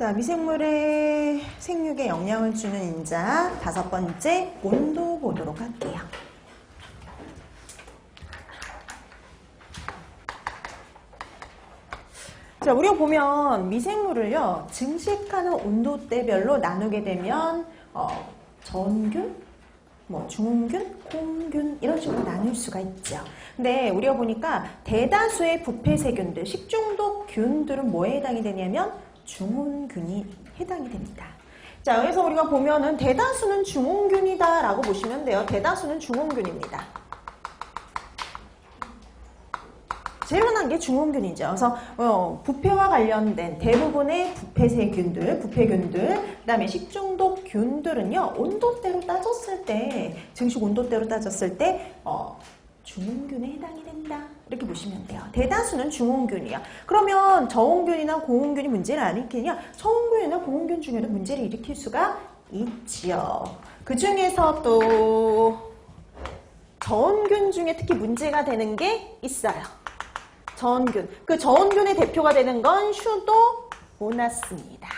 자, 미생물의 생육에 영향을 주는 인자 다섯 번째 온도 보도록 할게요. 자, 우리가 보면 미생물을요, 증식하는 온도대별로 나누게 되면, 어, 전균, 뭐, 중균, 콩균, 이런 식으로 나눌 수가 있죠. 근데 우리가 보니까 대다수의 부패세균들, 식중독균들은 뭐에 해당이 되냐면, 중온균이 해당이 됩니다. 자, 그래서 우리가 보면은 대다수는 중온균이다 라고 보시면 돼요. 대다수는 중온균입니다. 제일 흔한 게 중원균이죠. 그래서 어, 부패와 관련된 대부분의 부패세균들, 부패균들, 그 다음에 식중독균들은요 온도대로 따졌을 때 증식 온도대로 따졌을 때 어, 중온균에 해당이 된다. 이렇게 보시면 돼요. 대다수는 중온균이야. 그러면 저온균이나 고온균이 문제를 안 일으키냐? 저온균이나 고온균 중에도 문제를 일으킬 수가 있지요. 그 중에서 또 저온균 중에 특히 문제가 되는 게 있어요. 저온균. 그 저온균의 대표가 되는 건 슈도모나스입니다.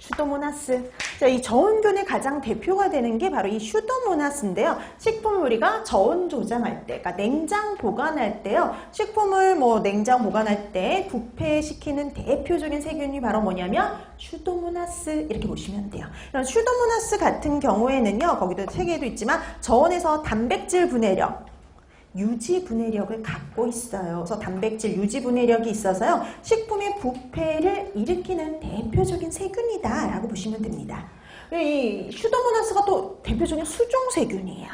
슈도모나스. 자, 이 저온균의 가장 대표가 되는 게 바로 이 슈도모나스인데요. 식품을 우리가 저온 조장할 때, 그러니까 냉장 보관할 때요. 식품을 뭐 냉장 보관할 때 부패시키는 대표적인 세균이 바로 뭐냐면 슈도모나스 이렇게 보시면 돼요. 이런 슈도모나스 같은 경우에는요. 거기도 세계에도 있지만 저온에서 단백질 분해력 유지 분해력을 갖고 있어요. 그래서 단백질 유지 분해력이 있어서요. 식품의 부패를 일으키는 대표적인 세균이다라고 보시면 됩니다. 이 슈도모나스가 또 대표적인 수종세균이에요.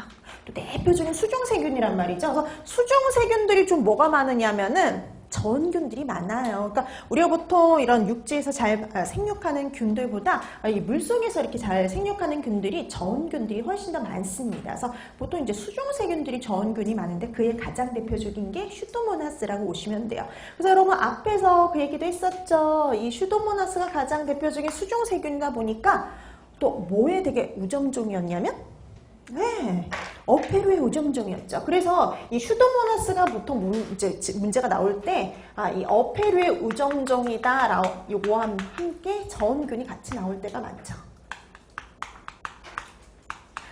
또 대표적인 수종세균이란 말이죠. 그래서 수종세균들이 좀 뭐가 많으냐면은 전균들이 많아요. 그러니까 우리가 보통 이런 육지에서 잘 아, 생육하는 균들보다 이 물속에서 이렇게 잘 생육하는 균들이 저온균들이 훨씬 더 많습니다. 그래서 보통 이제 수종세균들이 저온균이 많은데 그의 가장 대표적인 게 슈도모나스라고 보시면 돼요. 그래서 여러분 앞에서 그 얘기도 했었죠. 이 슈도모나스가 가장 대표적인 수종세균이다 보니까 또 뭐에 되게 우점종이었냐면 네, 어페루의 우정종이었죠. 그래서 이 슈도모나스가 보통 문제, 문제가 나올 때, 아, 이 어페루의 우정종이다, 라, 요거와 함께 저온균이 같이 나올 때가 많죠.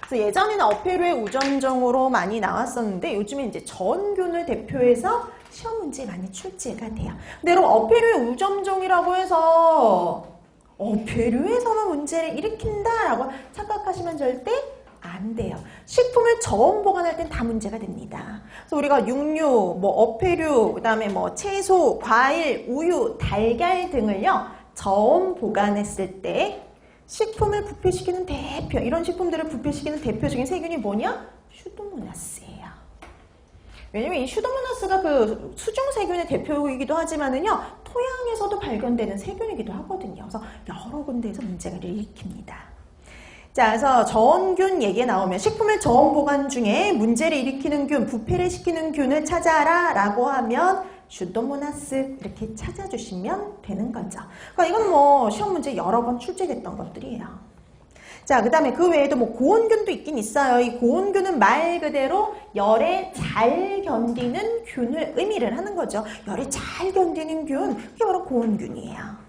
그래서 예전에는 어페루의 우정종으로 많이 나왔었는데, 요즘에 이제 저온균을 대표해서 시험 문제에 많이 출제가 돼요. 근데 여러분, 어페루의 우정종이라고 해서, 어페루에서만 문제를 일으킨다라고 착각하시면 절대 안 돼요. 식품을 저온 보관할 땐 다 문제가 됩니다. 그래서 우리가 육류, 뭐 어패류, 그다음에 뭐 채소, 과일, 우유, 달걀 등을요 저온 보관했을 때 식품을 부패시키는 대표 이런 식품들을 부패시키는 대표적인 세균이 뭐냐? 슈도모나스예요. 왜냐면 이 슈도모나스가 그 수중 세균의 대표이기도 하지만은요 토양에서도 발견되는 세균이기도 하거든요. 그래서 여러 군데에서 문제를 일으킵니다. 자, 그래서 저온균 얘기에 나오면 식품의 저온 보관 중에 문제를 일으키는 균, 부패를 시키는 균을 찾아라 라고 하면 슈도모나스 이렇게 찾아주시면 되는 거죠. 그러니까 이건 뭐 시험 문제 여러 번 출제됐던 것들이에요. 자, 그 다음에 그 외에도 뭐 고온균도 있긴 있어요. 이 고온균은 말 그대로 열에 잘 견디는 균을 의미를 하는 거죠. 열에 잘 견디는 균, 그게 바로 고온균이에요.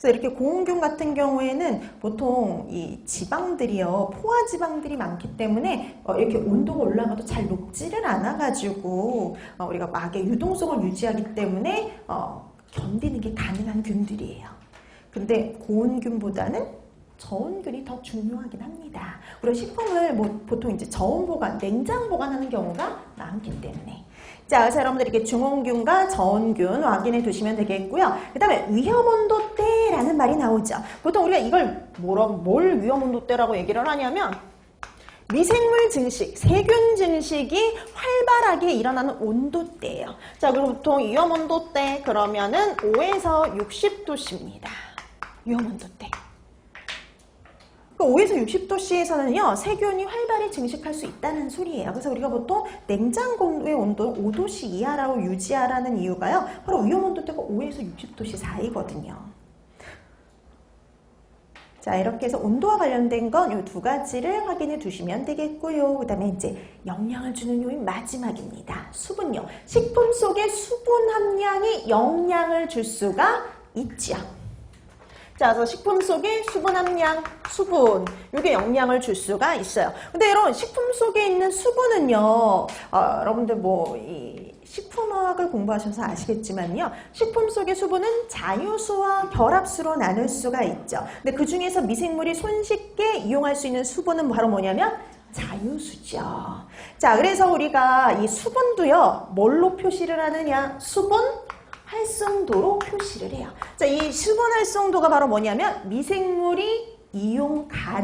그래서 이렇게 고온균 같은 경우에는 보통 이 지방들이요 포화 지방들이 많기 때문에 어 이렇게 온도가 올라가도 잘 녹지를 않아 가지고 어 우리가 막의 유동성을 유지하기 때문에 어 견디는 게 가능한 균들이에요. 근데 고온균보다는 저온균이 더 중요하긴 합니다. 우리가 식품을 뭐 보통 이제 저온 보관, 냉장 보관하는 경우가 많기 때문에. 자, 그래서 여러분들 이렇게 중온균과 저온균 확인해 두시면 되겠고요. 그 다음에 위험온도대 라는 말이 나오죠. 보통 우리가 이걸 뭐라, 뭘 위험온도대라고 얘기를 하냐면 미생물 증식, 세균 증식이 활발하게 일어나는 온도대예요. 자, 그럼 보통 위험 온도대 그러면은 5에서 60도씨입니다. 위험 온도대. 5에서 60도씨에서는요, 세균이 활발히 증식할 수 있다는 소리예요. 그래서 우리가 보통 냉장고의 온도 5도씨 이하라고 유지하라는 이유가요, 바로 위험 온도대가 5에서 60도씨 사이거든요. 자, 이렇게 해서 온도와 관련된 건 이 두 가지를 확인해 두시면 되겠고요. 그 다음에 이제 영양을 주는 요인 마지막입니다. 수분요. 식품 속에 수분 함량이 영양을 줄 수가 있지요. 자, 그래서 식품 속에 수분 함량, 수분, 이게 영양을 줄 수가 있어요. 근데 여러분, 식품 속에 있는 수분은요, 어, 여러분들 뭐, 이 식품화학을 공부하셔서 아시겠지만요, 식품 속의 수분은 자유수와 결합수로 나눌 수가 있죠. 근데 그 중에서 미생물이 손쉽게 이용할 수 있는 수분은 바로 뭐냐면, 자유수죠. 자, 그래서 우리가 이 수분도요, 뭘로 표시를 하느냐? 수분 활성도로 표시를 해요. 자, 이 수분 활성도가 바로 뭐냐면 미생물이 이용 가능